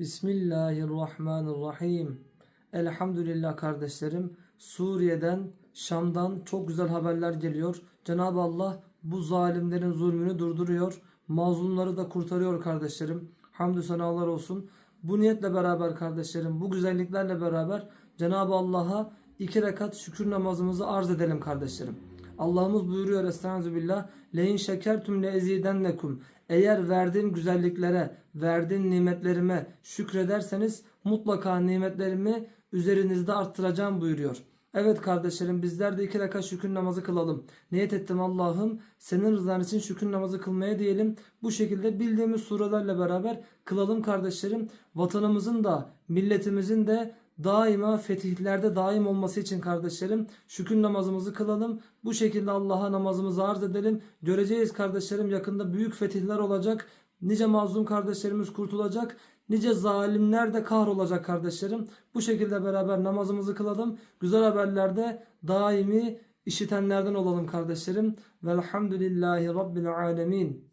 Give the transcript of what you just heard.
Bismillahirrahmanirrahim. Elhamdülillah kardeşlerim. Suriye'den, Şam'dan çok güzel haberler geliyor. Cenab-ı Allah bu zalimlerin zulmünü durduruyor. Mazlumları da kurtarıyor kardeşlerim. Hamdü senalar olsun. Bu niyetle beraber kardeşlerim, bu güzelliklerle beraber Cenab-ı Allah'a iki rekat şükür namazımızı arz edelim kardeşlerim. Allah'ımız buyuruyor Estaizu billah Leyin şekertüm le ezidennekum Eğer verdiğim güzelliklere, verdiğim nimetlerime şükrederseniz mutlaka nimetlerimi üzerinizde arttıracağım buyuruyor. Evet kardeşlerim bizler de iki rekat şükür namazı kılalım. Niyet ettim Allah'ım senin rızan için şükür namazı kılmaya diyelim. Bu şekilde bildiğimiz surelerle beraber kılalım kardeşlerim. Vatanımızın da milletimizin de daima fetihlerde daim olması için kardeşlerim şükür namazımızı kılalım. Bu şekilde Allah'a namazımızı arz edelim. Göreceğiz kardeşlerim yakında büyük fetihler olacak. Nice mazlum kardeşlerimiz kurtulacak. Nice zalimler de kahrolacak kardeşlerim. Bu şekilde beraber namazımızı kılalım. Güzel haberlerde daimi işitenlerden olalım kardeşlerim. Velhamdülillahi Rabbil alemin.